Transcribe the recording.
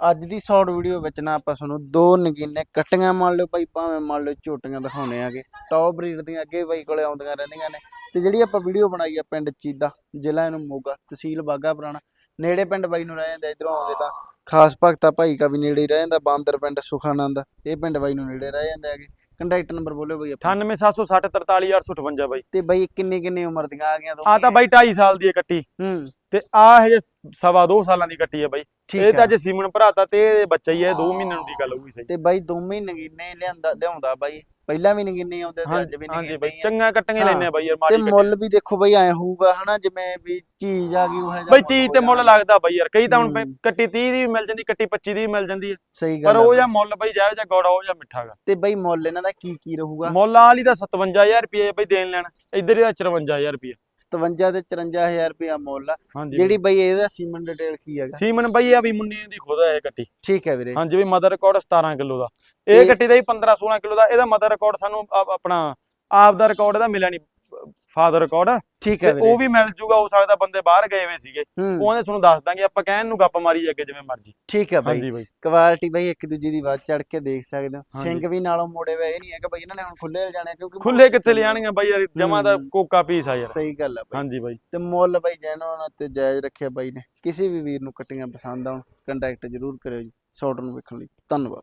ਅੱਜ ਦੀ short video ਵਿੱਚ ਨਾ ਆਪਾਂ ਤੁਹਾਨੂੰ ਦੋ ਨਗੀਨੇ ਕੱਟੀਆਂ ਮੰਨ ਲਓ ਭਾਈ ਭਾਵੇਂ ਮੰਨ ਲਓ ਝੋਟੀਆਂ ਦਿਖਾਉਣੇ ਆਗੇ ਟੌਪ ਬਰੀਡ ਦੀਆਂ ਅੱਗੇ ਬਾਈ ਕੋਲੇ ਆਉਂਦੀਆਂ ਰਹਿੰਦੀਆਂ ਨੇ। ਤੇ ਜਿਹੜੀ ਆਪਾਂ ਵੀਡੀਓ ਬਣਾਈ ਆ ਪਿੰਡ ਚੀਦਾ, ਜ਼ਿਲ੍ਹਾ ਇਹਨੂੰ ਮੋਗਾ, ਤਹਿਸੀਲ ਬਾਗਾ ਪੁਰਾਣਾ। ਨੇੜੇ ਪਿੰਡ ਬਾਈ ਨੂੰ ਰਹਿ ਜਾਂਦਾ, ਇਧਰੋਂ ਆਉਂਦੇ ਤਾਂ ਖਾਸ ਭਗਤਾ ਭਾਈ ਕਾ ਵੀ ਨੇੜੇ ਰਹਿ ਜਾਂਦਾ, ਬਾਂਦਰ ਪਿੰਡ ਸੁਖਾਨੰਦ, ਇਹ ਪਿੰਡ ਬਾਈ ਨੂੰ ਨੇੜੇ ਰਹਿ ਜਾਂਦੇ ਹੈਗੇ। ਕੰਟੈਕਟ ਨੰਬਰ ਬੋਲਿਓ ਬਾਈ ਆਪਾਂ 98760 43858 ਬਾਈ। ਤੇ ਬਾਈ ਕਿੰਨੀ ਕਿੰਨੀ ਉਮਰ ਦੀਆਂ ਆ ਗਈਆਂ ਆ ਤਾਂ ਬਾਈ 2.5 ਸਾਲ ਦੀ ਹੈ ਕੱਟੀ ਹੂੰ। ਤੇ ਆ ਹਜੇ ਸਵਾ 2 ਸਾਲਾਂ ਦੀ ਕੱਟੀ ਹੈ ਬਾਈ। ਇਹ ਤਾਂ ਅੱਜ ਸੀਮਨ ਭਰਾਤਾ ਤੇ ਬੱਚਾ ਹੀ ਹੈ 2 ਮਹੀਨਿਆਂ ਦੀ ਗੱਲ ਹੋਊਗੀ ਸਹੀ। ਤੇ ਬਾਈ ਦੋਵੇਂ ਹੀ ਨਗੀਨੇ ਲਿਆਂਦਾ ਲਿਆਉਂਦਾ ਬਾਈ। ਪਹਿਲਾਂ ਵੀ ਨਗੀਨੇ ਆਉਂਦੇ ਤੇ ਅੱਜ ਵੀ ਹਾਂਜੀ ਨਗੀਨੇ ਬਾਈ ਆ। ਚੰਗਾ ਕੱਟੀਆਂ ਹਾਂ। ਲੈਨੇ ਬਾਈ ਯਾਰ ਤੇ ਮਾੜੀ ਕੱਟੀ ਮੁੱਲ ਵੀ ਦੇਖੋ ਬਈ ਐ ਹੋਊਗਾ ਹਨਾ ਜਿਵੇਂ ਵੀ ਚੀਜ਼ ਆ ਗਈ ਉਹ ਹੈ ਬਾਈ ਚੀਜ਼ ਤੇ ਮੁੱਲ ਲੱਗਦਾ ਬਾਈ ਯਾਰ ਕਈ ਤਾਂ ਹੁਣ। ਕੱਟੀ 30 ਦੀ ਵੀ ਮਿਲ ਜਾਂਦੀ ਕੱਟੀ 25 ਦੀ ਵੀ ਮਿਲ ਜਾਂਦੀ ਹੈ ਸਹੀ ਪਰ ਗੱਲ ਉਹ ਆ ਜਾਂ ਮੁੱਲ ਬਾਈ ਜਾਇਓ ਜਾਂ ਗੋੜਾ ਉਹ ਜਾਂ ਮਿੱਠਾਗਾ ਤੇ ਬਈ ਮੁੱਲ ਇਹਨਾਂ ਦਾ ਕੀ ਕੀ ਰਹੂਗਾ ਮੁੱਲ ਵਾਲੀ ਦਾ 57000 ਰੁਪਏ ਬਾਈ ਦੇਣ ਲੈਣ ਇੱਧਰ ਇਹਦਾ 54000 ਰੁਪਏ 57 ਤੇ 54000 ਰੁਪਇਆ ਮੁੱਲ ਆ। ਹਾਂਜੀ ਜਿਹੜੀ ਬਈ ਇਹਦਾ ਸੀਮਨ ਡਿਟੇਲ ਕੀ ਹੈਗਾ? ਸੀਮਨ ਬਾਈ ਆ ਵੀ ਮੁੰਨੀ ਦੀ ਖੁਦ ਹੈ ਇਹ ਕੱਟੀ ਠੀਕ ਹੈ ਵੀਰੇ। ਹਾਂਜੀ ਵੀ ਮਦਰ ਰਿਕਾਰਡ 17 ਕਿਲੋ ਦਾ। ਇਹ ਕੱਟੀ ਦਾ ਹੀ 15 16 ਕਿਲੋ ਦਾ। ਇਹਦਾ ਮਦਰ ਰਿਕਾਰਡ ਸਾਨੂੰ ਆਪ- ਆਪਣਾ ਆਪ ਦਾ ਰਿਕਾਰਡ ਇਹਦਾ ਮਿਲਿਆ ਨਹੀਂ ਫਾਦਰ ਰਿਕਾਰਡ। ਠੀਕ ਹੈ ਵੀਰੇ। ਉਹ ਵੀ ਮਿਲ ਜੂਗਾ ਹੋ ਸਕਦਾ ਬੰਦੇ ਬਾਹਰ ਗਏ ਹੋਏ ਸੀਗੇ। ਹੂੰ। ਉਹਨੇ ਤੁਹਾਨੂੰ ਦੱਸ ਦਾਂਗੇ ਆਪਾਂ ਕਹਿਣ ਨੂੰ ਗੱਪ ਮਾਰੀ ਅੱਗੇ ਜਿਵੇਂ ਮਰਜ਼ੀ। ਠੀਕ ਹੈ ਬਾਈ। ਹਾਂਜੀ ਬਾਈ। ਕੁਆਲਿਟੀ ਬਈ ਇੱਕ ਦੂਜੀ ਦੀ ਵੱਧ ਚੜ ਕੇ ਦੇਖ ਸਕਦੇ ਹੋ। ਸਿੰਘ ਵੀ ਨਾਲੋਂ ਮੋੜੇ ਹੋਏ ਇਹ ਨਹੀਂ ਹੈਗਾ ਬਈ ਇਹਨਾਂ ਨੇ ਹੁਣ ਖੁੱਲੇ ਜਾਣੇ ਕਿਉਂਕਿ ਖੁੱਲੇ ਕਿੱਥੇ ਲਿਆਣਗੇ ਬਾਈ ਯਾਰ ਜਮਾ ਦਾ ਹੂੰ। ਕੋਕਾ ਪੀਸ ਆ ਯਾਰ। ਸਹੀ ਗੱਲ ਆ ਬਈ। ਹਾਂਜੀ ਬਾਈ। ਤੇ ਮੁੱਲ ਬਈ ਜੈਨੂਨ ਤੇ ਜਾਇਜ਼ ਰੱਖਿਆ ਬਾਈ ਨੇ। ਕਿਸੇ ਵੀ ਵੀਰ ਨੂੰ ਕੱਟੀਆਂ ਪਸੰਦ ਆਉਣ ਕੰਟੈਕਟ ਜ਼ਰੂਰ ਕਰਿਓ ਜੀ ਸ਼ਾਰਟ ਨੂੰ ਵੇਖਣ ਲਈ। ਧੰਨਵਾਦ।